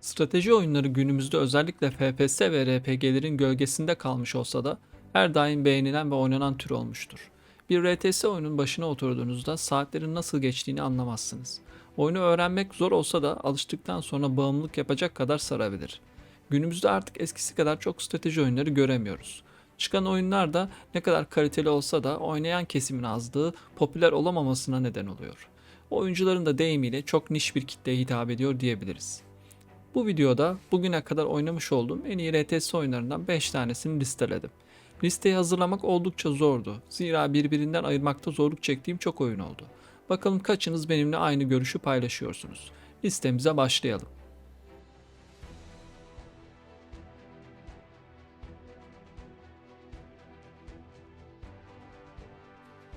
Strateji oyunları günümüzde özellikle FPS ve RPG'lerin gölgesinde kalmış olsa da her daim beğenilen ve oynanan tür olmuştur. Bir RTS oyunun başına oturduğunuzda saatlerin nasıl geçtiğini anlamazsınız. Oyunu öğrenmek zor olsa da alıştıktan sonra bağımlılık yapacak kadar sarabilir. Günümüzde artık eskisi kadar çok strateji oyunları göremiyoruz. Çıkan oyunlar da ne kadar kaliteli olsa da oynayan kesimin azlığı popüler olamamasına neden oluyor. Oyuncuların da deyimiyle çok niş bir kitleye hitap ediyor diyebiliriz. Bu videoda bugüne kadar oynamış olduğum en iyi RTS oyunlarından 5 tanesini listeledim. Listeyi hazırlamak oldukça zordu. Zira birbirinden ayırmakta zorluk çektiğim çok oyun oldu. Bakalım kaçınız benimle aynı görüşü paylaşıyorsunuz. Listemize başlayalım.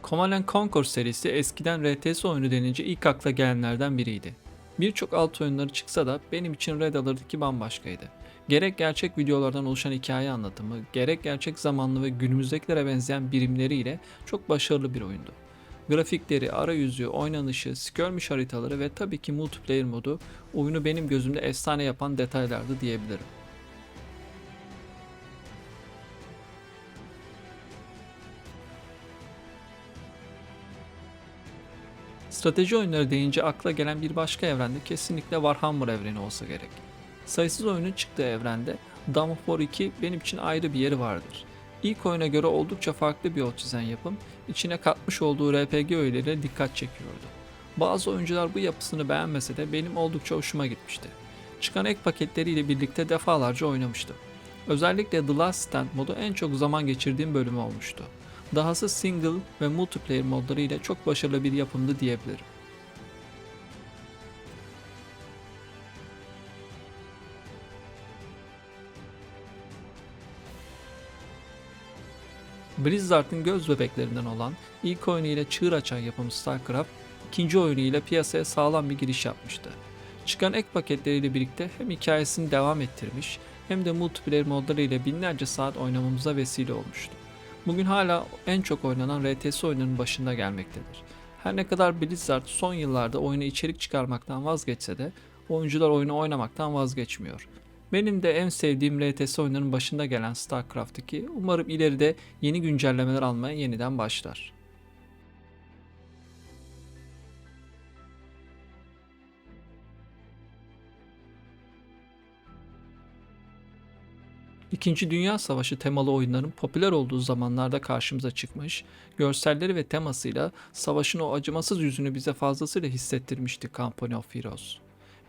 Command Conquer serisi eskiden RTS oyunu denince ilk akla gelenlerden biriydi. Birçok alt oyunları çıksa da benim için Red Alert 2 bambaşkaydı. Gerek gerçek videolardan oluşan hikaye anlatımı, gerek gerçek zamanlı ve günümüzdekilere benzeyen birimleriyle çok başarılı bir oyundu. Grafikleri, arayüzü, oynanışı, skirmish haritaları ve tabii ki multiplayer modu oyunu benim gözümde efsane yapan detaylardı diyebilirim. Strateji oyunları deyince akla gelen bir başka evrende kesinlikle Warhammer evreni olsa gerek. Sayısız oyunun çıktığı evrende Dawn of War 2 benim için ayrı bir yeri vardır. İlk oyuna göre oldukça farklı bir yol çizen yapım, içine katmış olduğu RPG öğeleriyle dikkat çekiyordu. Bazı oyuncular bu yapısını beğenmese de benim oldukça hoşuma gitmişti. Çıkan ek paketleriyle birlikte defalarca oynamıştım. Özellikle The Last Stand modu en çok zaman geçirdiğim bölümü olmuştu. Dahası single ve multiplayer modları ile çok başarılı bir yapımdı diyebilirim. Blizzard'ın göz bebeklerinden olan ilk oyunu ile çığır açan yapımı StarCraft, ikinci oyunu ile piyasaya sağlam bir giriş yapmıştı. Çıkan ek paketleriyle birlikte hem hikayesini devam ettirmiş hem de multiplayer modları ile binlerce saat oynamamıza vesile olmuştu. Bugün hala en çok oynanan RTS oyunlarının başında gelmektedir. Her ne kadar Blizzard son yıllarda oyuna içerik çıkarmaktan vazgeçse de oyuncular oyunu oynamaktan vazgeçmiyor. Benim de en sevdiğim RTS oyunlarının başında gelen StarCraft 2 umarım ileride yeni güncellemeler almaya yeniden başlar. İkinci Dünya Savaşı temalı oyunların popüler olduğu zamanlarda karşımıza çıkmış, görselleri ve temasıyla savaşın o acımasız yüzünü bize fazlasıyla hissettirmişti Company of Heroes.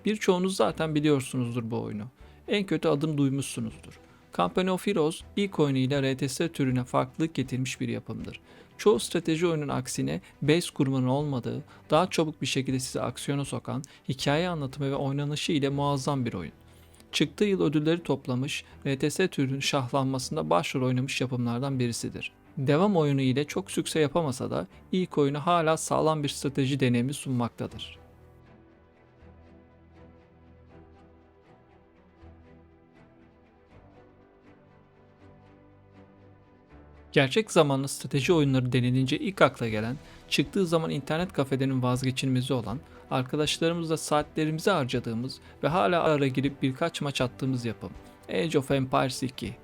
Birçoğunuz zaten biliyorsunuzdur bu oyunu. En kötü adım duymuşsunuzdur. Company of Heroes ilk oyunuyla RTS türüne farklılık getirmiş bir yapımdır. Çoğu strateji oyunun aksine base kurmanın olmadığı, daha çabuk bir şekilde sizi aksiyona sokan, hikaye anlatımı ve oynanışı ile muazzam bir oyun. Çıktığı yıl ödülleri toplamış, RTS türünün şahlanmasında başrol oynamış yapımlardan birisidir. Devam oyunu ile çok sükse yapamasa da ilk oyunu hala sağlam bir strateji deneyimi sunmaktadır. Gerçek zamanlı strateji oyunları denilince ilk akla gelen, çıktığı zaman internet kafelerin vazgeçilmezi olan, arkadaşlarımızla saatlerimizi harcadığımız ve hala ara girip birkaç maç attığımız yapım. Age of Empires 2.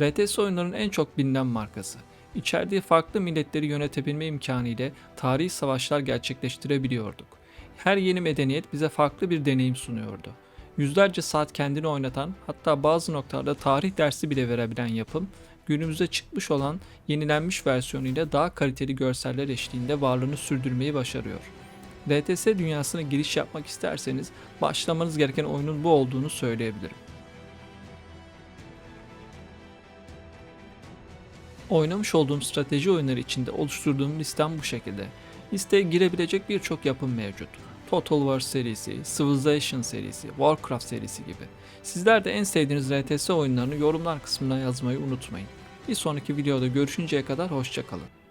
RTS oyunların en çok bilinen markası. İçerdiği farklı milletleri yönetebilme imkanı ile tarihi savaşlar gerçekleştirebiliyorduk. Her yeni medeniyet bize farklı bir deneyim sunuyordu. Yüzlerce saat kendini oynatan, hatta bazı noktalarda tarih dersi bile verebilen yapım, günümüzde çıkmış olan yenilenmiş versiyonuyla daha kaliteli görseller eşliğinde varlığını sürdürmeyi başarıyor. RTS dünyasına giriş yapmak isterseniz başlamanız gereken oyunun bu olduğunu söyleyebilirim. Oynamış olduğum strateji oyunları içinde oluşturduğum listem bu şekilde. Listeye girebilecek birçok yapım mevcut. Total War serisi, Civilization serisi, Warcraft serisi gibi. Sizler de en sevdiğiniz RTS oyunlarını yorumlar kısmına yazmayı unutmayın. Bir sonraki videoda görüşünceye kadar hoşçakalın.